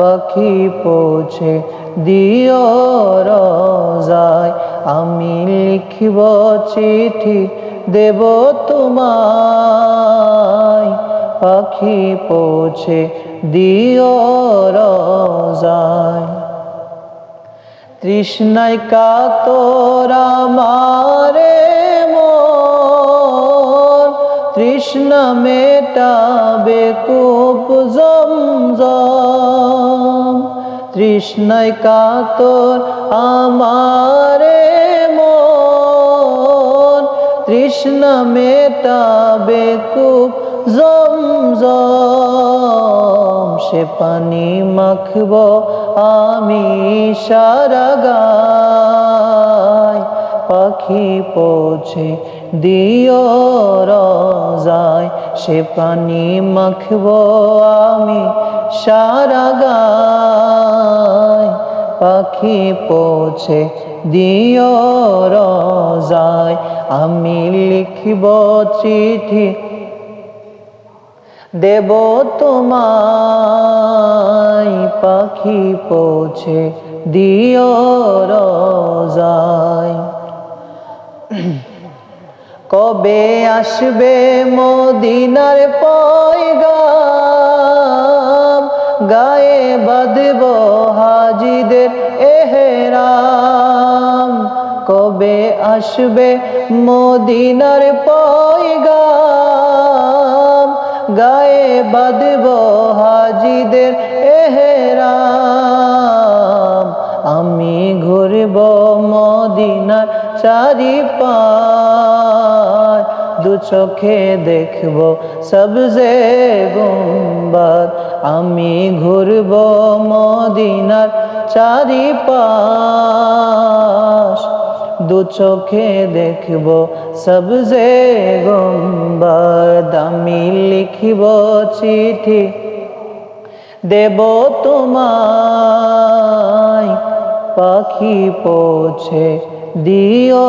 পাখি পৌঁছে দিও রজায়। আমি লিখিব চিঠি, দেব তোমায়। পাখি পৌঁছে দিও রজায়। তৃষ্ণায় কাতরা মারে মন। তৃষ্ণা মেটাবে কূপ জমজম। তৃষ্ণায় কাতর আমারে মন। তৃষ্ণা মেটাবে কূপ জমজম, সে পানি মাখব আমি সারা গায়। পাখি পৌঁছে দিও রজায়, সে পানি মাখব আমি সারা গায়। পাখি পৌঁছে দিও রজায়। আমি লিখব চিঠি, দেব তোমায়। পাখি পৌঁছে দিও রজায়। কবে আসবে মদিনার পয়গাম? গায়ে বাঁধব হাজিদের এহেরাম। কবে আসবে মদিনার পয়গাম? গায়ে বাঁধব হাজিদের এহেরাম। আমি ঘুরব মদিনার চারি পার দু চোখে দেখব সবজে গুম্বাদ আমি ঘুরব মদিনার চারি পাশ দু চোখে দেখব সবজে গুম্বাদ আমি লিখিব চিঠি দেব তোমায়। পাখি পৌঁছে, দিও